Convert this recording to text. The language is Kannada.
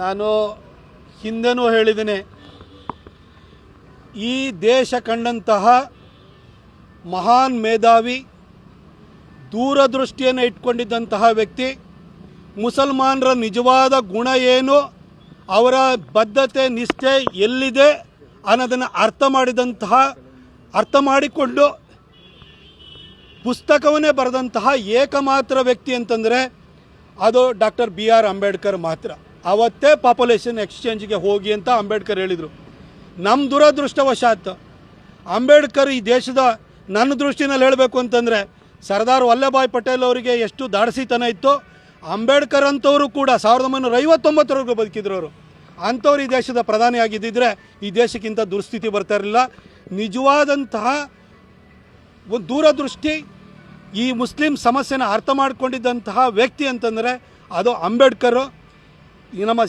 ನಾನು ಹಿಂದೆನೂ ಹೇಳಿದ್ದೀನಿ, ಈ ದೇಶ ಕಂಡಂತಹ ಮಹಾನ್ ಮೇಧಾವಿ, ದೂರದೃಷ್ಟಿಯನ್ನು ಇಟ್ಕೊಂಡಿದ್ದಂತಹ ವ್ಯಕ್ತಿ, ಮುಸಲ್ಮಾನರ ನಿಜವಾದ ಗುಣ ಏನು, ಅವರ ಬದ್ಧತೆ, ನಿಷ್ಠೆ ಎಲ್ಲಿದೆ ಅನ್ನೋದನ್ನು ಅರ್ಥ ಮಾಡಿದಂತಹ, ಅರ್ಥ ಮಾಡಿಕೊಂಡು ಪುಸ್ತಕವನ್ನೇ ಬರೆದಂತಹ ಏಕಮಾತ್ರ ವ್ಯಕ್ತಿ ಅಂತಂದರೆ ಅದು ಡಾಕ್ಟರ್ ಬಿ ಆರ್ ಅಂಬೇಡ್ಕರ್ ಮಾತ್ರ. ಅವತ್ತೇ ಪಾಪ್ಯುಲೇಷನ್ ಎಕ್ಸ್ಚೇಂಜ್ಗೆ ಹೋಗಿ ಅಂತ ಅಂಬೇಡ್ಕರ್ ಹೇಳಿದರು. ನಮ್ಮ ದುರದೃಷ್ಟವಶಾತ್ ಅಂಬೇಡ್ಕರ್ ಈ ದೇಶದ ನನ್ನ ದೃಷ್ಟಿನಲ್ಲಿ ಹೇಳಬೇಕು ಅಂತಂದರೆ ಸರ್ದಾರ್ ವಲ್ಲಭಾಯ್ ಪಟೇಲ್ ಅವರಿಗೆ ಎಷ್ಟು ದಾಡಸಿತನ ಇತ್ತು, ಅಂಬೇಡ್ಕರ್ ಅಂತವರು ಕೂಡ ಸಾವಿರದ ಒಂಬೈನೂರ ಐವತ್ತೊಂಬತ್ತರವರೆಗೂ ಬದುಕಿದ್ರು ಅವರು. ಅಂಥವ್ರು ಈ ದೇಶದ ಪ್ರಧಾನಿ ಆಗಿದ್ದಿದ್ರೆ ಈ ದೇಶಕ್ಕಿಂತ ದುರ್ಸ್ಥಿತಿ ಬರ್ತಾ ಇರಲಿಲ್ಲ. ನಿಜವಾದಂತಹ ಒಂದು ದೂರದೃಷ್ಟಿ ಈ ಮುಸ್ಲಿಂ ಸಮಸ್ಯೆನ ಅರ್ಥ ಮಾಡಿಕೊಂಡಿದ್ದಂತಹ ವ್ಯಕ್ತಿ ಅಂತಂದರೆ ಅದು ಅಂಬೇಡ್ಕರು. ಈ ನಮ್ಮ